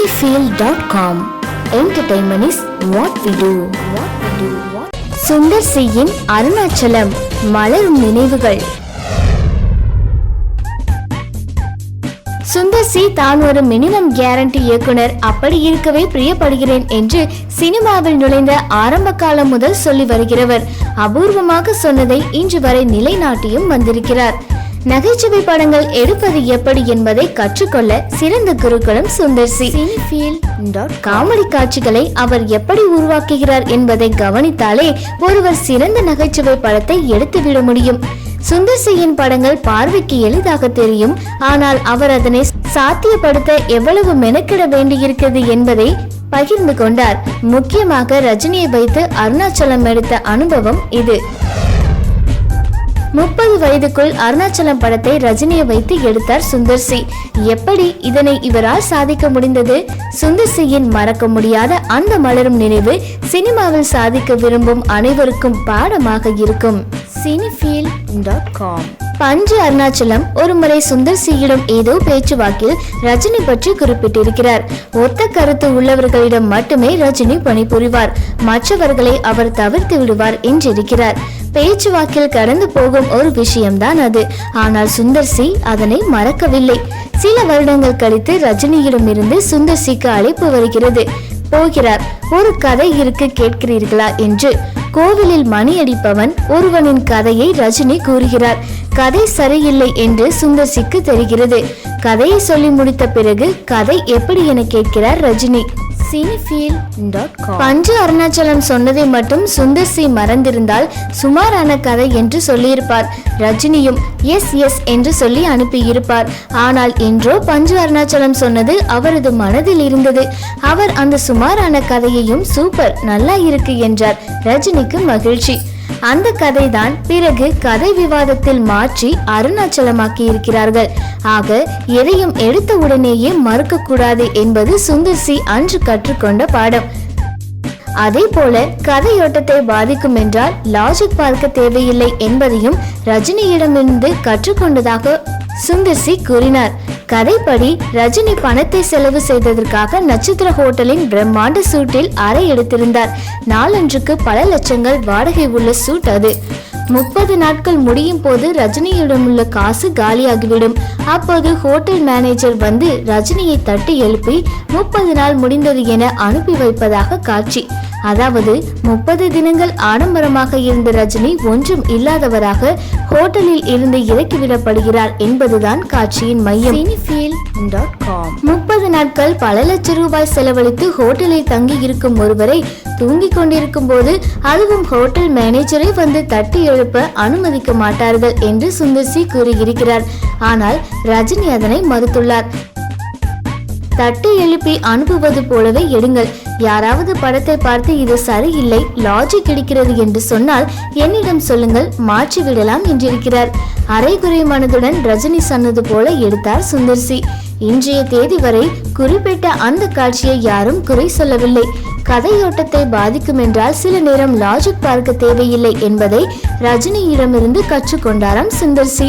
cinefield.com Entertainment is what we do. Sundar சியின் Arunachalam மலரும் நினைவுகள். Sundar C தான் ஒரு மினிமம் கேரண்டி இயக்குனர். அப்படி இருக்கவே பிரியப்படுகிறேன் என்று சினிமாவில் நுழைந்த ஆரம்ப காலம் முதல் சொல்லி வருகிறவர். அபூர்வமாக சொன்னதை இன்று வரை நிலைநாட்டியும் வந்திருக்கிறார். நகைச்சுவை படங்கள் எடுப்பது எப்படி என்பதை கற்றுக்கொள்ள சிறந்த குருக்களும் சுந்தர் காமெடி காட்சிகளை அவர் எப்படி உருவாக்குகிறார் என்பதை கவனித்தாலே ஒருவர் சிறந்த நகைச்சுவை படத்தை எடுத்துவிட முடியும். சுந்தர் சியின் படங்கள் பார்வைக்கு எளிதாக தெரியும். ஆனால் அவர் அதனை சாத்தியப்படுத்த எவ்வளவு மெனக்கிட வேண்டியிருக்கிறது என்பதை பகிர்ந்து கொண்டார். முக்கியமாக ரஜினியை வைத்து அருணாச்சலம் எடுத்த அனுபவம் இது. முப்பது வயதுக்குள் அருணாச்சலம் படத்தை ரஜினியை வைத்து எடுத்தார் சுந்தர் சி. எப்படி இதனை இவரால் சாதிக்க முடிந்தது? சுந்தர் சியின் மறக்க முடியாத அந்த மலரும் நினைவு சினிமாவில் சாதிக்க விரும்பும் அனைவருக்கும் பாடமாக இருக்கும். பஞ்சு அருணாச்சலம் ஒருமுறை சுந்தர் சியிடம் ஏதோ பேச்சுவாக்கில் ரஜினி பற்றி குறிப்பிட்டிருக்கிறார். ஒத்த கருத்து உள்ளவர்களிடம் மட்டுமே ரஜினி பணிபுரிவார். மற்றவர்களை அவர் தவிர்த்து விடுவார் என்றிருக்கிறார். பேச்சுவாக்கில் கடந்து போகும் ஒரு விஷயம்தான் அது. ஆனால் சுந்தர் சி அதனை மறக்கவில்லை. சில வருடங்கள் கழித்து ரஜினியிடமிருந்து சுந்தர் சிக்கு அழைப்பு வருகிறது. போகிறார் ஒரு கதை இருக்கு கேட்கிறீர்களா என்று. கோவிலில் மணி அடிப்பவன் ஒருவனின் கதையை ரஜினி கூறுகிறார். கதை சரியில்லை என்று சுந்தர் சிக்கு தெரிகிறது. கதையை சொல்லி முடித்த பிறகு கதை எப்படி என கேட்கிறார் ரஜினி. பஞ்சு அருணாச்சலம் சொன்னதை மட்டும் சுந்தர் சி மறந்திருந்தால் சுமாரான கதை என்று சொல்லியிருப்பார். ரஜினியும் எஸ் எஸ் என்று சொல்லி அனுப்பியிருப்பார். ஆனால் என்றோ பஞ்சு அருணாச்சலம் சொன்னது அவரது மனதில் இருந்தது. அவர் அந்த சுமாரான கதையையும் சூப்பர் நல்லா இருக்கு என்றார். ரஜினிக்கு மகிழ்ச்சி. அந்த கதைதான் பிறகு கதை விவாதத்தில் மாற்றி அருணாச்சலமாக்கி இருக்கிறார்கள் ஆக எதையும் எடுத்த உடனேயே மறுக்க கூடாது என்பது சுந்தர் சி அன்று கற்றுக்கொண்ட பாடம். அதே போல கதையோட்டத்தை பாதிக்கும் என்றால் லாஜிக் பார்க்க தேவையில்லை என்பதையும் ரஜினியிடமிருந்து கற்றுக்கொண்டதாக சுந்தர் சி கூறினார். கதைப்படி ரஜினி பணத்தை செலவு செய்ததற்காக நட்சத்திர ஹோட்டலின் பிரம்மாண்ட சூட்டில் அறை எடுத்திருந்தார். நாளன்றுக்கு பல லட்சங்கள் வாடகை உள்ள சூட் அது. முப்பது நாட்கள் முடியும் போது ரஜினியிடம் உள்ள காசு காலியாகிவிடும். அப்போது ஹோட்டல் மேனேஜர் வந்து ரஜினியை தட்டி எழுப்பி முப்பது நாள் முடிந்தது என அனுப்பி வைப்பதாக காட்சி. அதாவது முப்பது தினங்கள் ஆடம்பரமாக இருந்த ரஜினி ஒன்றும் இல்லாதவராக ஹோட்டலில் இருந்து இறக்கிவிடப்படுகிறார் என்பதுதான் காட்சியின் மையம். முப்பது நாட்கள் பல லட்சம் ரூபாய் செலவழித்து ஹோட்டலில் தங்கி இருக்கும் ஒருவரை தூங்கிக் கொண்டிருக்கும் போது அதுவும் ஹோட்டல் மேனேஜரை வந்து தட்டி எழுப்ப அனுமதிக்க மாட்டார்கள் என்று சுந்தர்சி கூறியிருக்கிறார். ஆனால் ரஜினி அதனை மறுத்துள்ளார். தட்டி எழுப்பி அனுப்புவது போலவே எடுங்கள். யாராவது படத்தை பார்த்து இது சரியில்லை லாஜிக் கிடைக்கிறது என்று சொன்னால் என்னிடம் சொல்லுங்கள் மாற்றி விடலாம் என்றிருக்கிறார். அரைகுறை மனதுடன் ரஜினி சொன்னது போல எடுத்தார் சுந்தர்சி. இன்றைய தேதி வரை குறிப்பிட்ட அந்த காட்சியை யாரும் குறை சொல்லவில்லை. கதையோட்டத்தை பாதிக்கும் என்றால் சில நேரம் லாஜிக் பார்க்க தேவையில்லை என்பதை ரஜினியிடமிருந்து கற்றுக்கொண்டாராம் சுந்தர்சி.